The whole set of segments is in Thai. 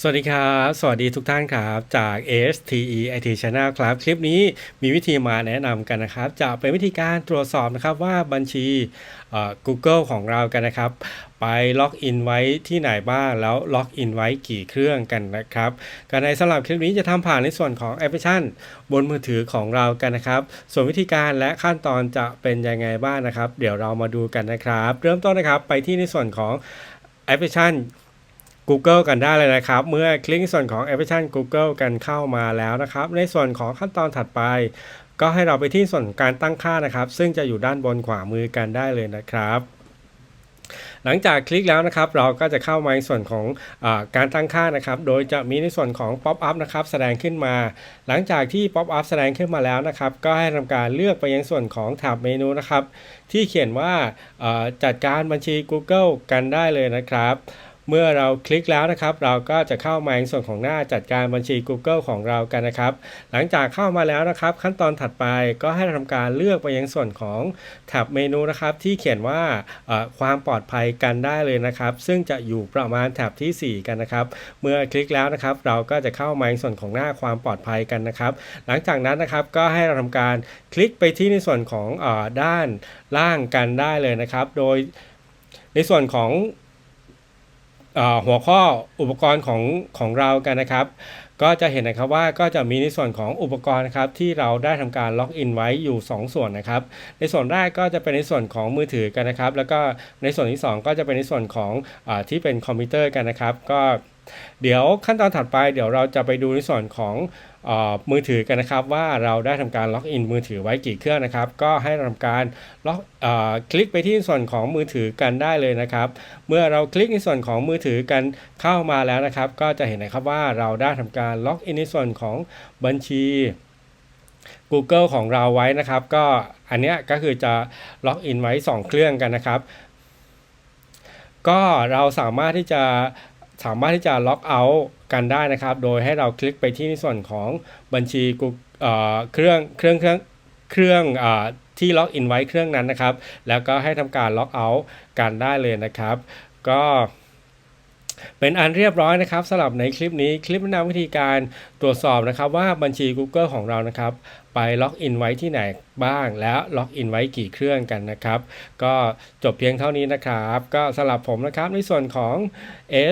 สวัสดีครับ สวัสดีทุกท่านครับจาก STE IT Channel ครับ คลิปนี้มีวิธีมาแนะนำกันนะครับ จะเป็นวิธีการตรวจสอบนะครับว่าบัญชีอ่อ Google ของเรากันนะครับ ไปล็อกอินไว้ที่ไหนบ้าง แล้วล็อกอินไว้กี่เครื่องกันนะครับการในสำหรับคลิปนี้จะทำผ่านในส่วนของแอปพลิเคชัน บนมือถือของเรากันนะครับ ส่วนวิธีการและขั้นตอนจะเป็นยังไงบ้างนะครับ เดี๋ยวเรามาดูกันนะครับ เริ่มต้นนะครับไปที่ในส่วนของแอปพลิเคชัน Google กันได้เลยนะครับ เมื่อคลิกส่วนของแอปพลิเคชัน Google กันเข้ามาแล้วนะครับ ในส่วนของขั้นตอนถัดไป ก็ให้เราไปที่ส่วนการตั้งค่านะครับ ซึ่งจะอยู่ด้านบนขวามือกันได้เลยนะครับหลังจากคลิกแล้วนะครับ เราก็จะเข้ามาในส่วนของอการตั้งค่านะครับ โดยจะมีในส่วนของ Pop up นะครับ แสดงขึ้นมา หลังจากที่ Pop up แสดงขึ้นมาแล้วนะครับ ก็ให้ทำการเลือกไปยังส่วนของแถบเมนูนะครับ ที่เขียนว่าจัดการบัญชี Google กันได้เลยนะครับ เมื่อเราคลิกแล้วนะครับ เราก็จะเข้ามาในส่วนของหน้าจัดการบัญชี Google ของเรากันนะครับ หลังจากเข้ามาแล้วนะครับ ขั้นตอนถัดไปก็ให้ทำการเลือกไปยังส่วนของแท็บเมนูนะครับ ที่เขียนว่าความปลอดภัยกันได้เลยนะครับ ซึ่งจะอยู่ประมาณแท็บทีสี่ 4 กันนะครับ เมื่อคลิกแล้วนะครับ เราก็จะเข้ามาในส่วนของหน้าความปลอดภัยกันนะครับ หลังจากนั้นนะครับก็ให้เราทำการคลิกไปที่ในส่วนของอด้านล่างกันได้เลยนะครับ โดยในส่วนของ หัวข้ออุปกรณ์ของของเรากันนะครับ ก็จะเห็นนะครับว่าก็จะมีในส่วนของอุปกรณ์นะครับที่เราได้ทำการล็อกอินไว้อยู่ 2 ส่วนนะครับ ในส่วนแรกก็จะเป็นในส่วนของมือถือกันนะครับ แล้วก็ในส่วนที่ 2 ก็จะเป็นในส่วนของอที่เป็นคอมพิวเตอร์กันนะครับ ก็ เดี๋ยวขั้นตอนถัดไปเดี๋ยวเราจะไปดูในส่วนของออมือถือกันนะครับ ว่าเราได้ทำการล็อกอินมือถือไว้กี่เครื่องนะครับ ก็ให้ทำการล็อกอคลิกไปที่ส่วนของมือถือกันได้เลยนะครับ เมื่อเราคลิกในส่วนของมือถือกันเข้ามาแล้วนะครับ ก็จะเห็นนะครับว่าเราได้ทำการล็อกอินในส่วนของบัญชี Google ของเราไว้นะครับ ก็อันเนี้ยก็คือจะล็อกอินไว้ 2 เครื่องกันนะครับ ก็เราสามารถที่จะ สามารถที่จะล็อกเอาท์กันได้นะครับ โดยให้เราคลิกไปที่ในส่วนของบัญชีกูเครื่องเครื่องเครื่องเครื่องอที่ล็อกอินไว้เครื่องนั้นนะครับ แล้วก็ให้ทำการล็อกเอาท์กันได้เลยนะครับ ก็ เป็นอันเรียบร้อยนะครับสำหรับในคลิปนี้คลิปแนะนำวิธีการตรวจสอบนะครับว่าบัญชี Google ของเรานะครับ ไปล็อกอินไว้ที่ไหนบ้าง แล้วล็อกอินไว้กี่เครื่องกันนะครับ ก็จบเพียงเท่านี้นะครับ ก็สำหรับผมนะครับในส่วนของ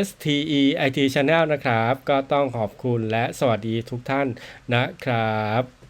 STE IT Channel นะครับ ก็ต้องขอบคุณและสวัสดีทุกท่านนะครับ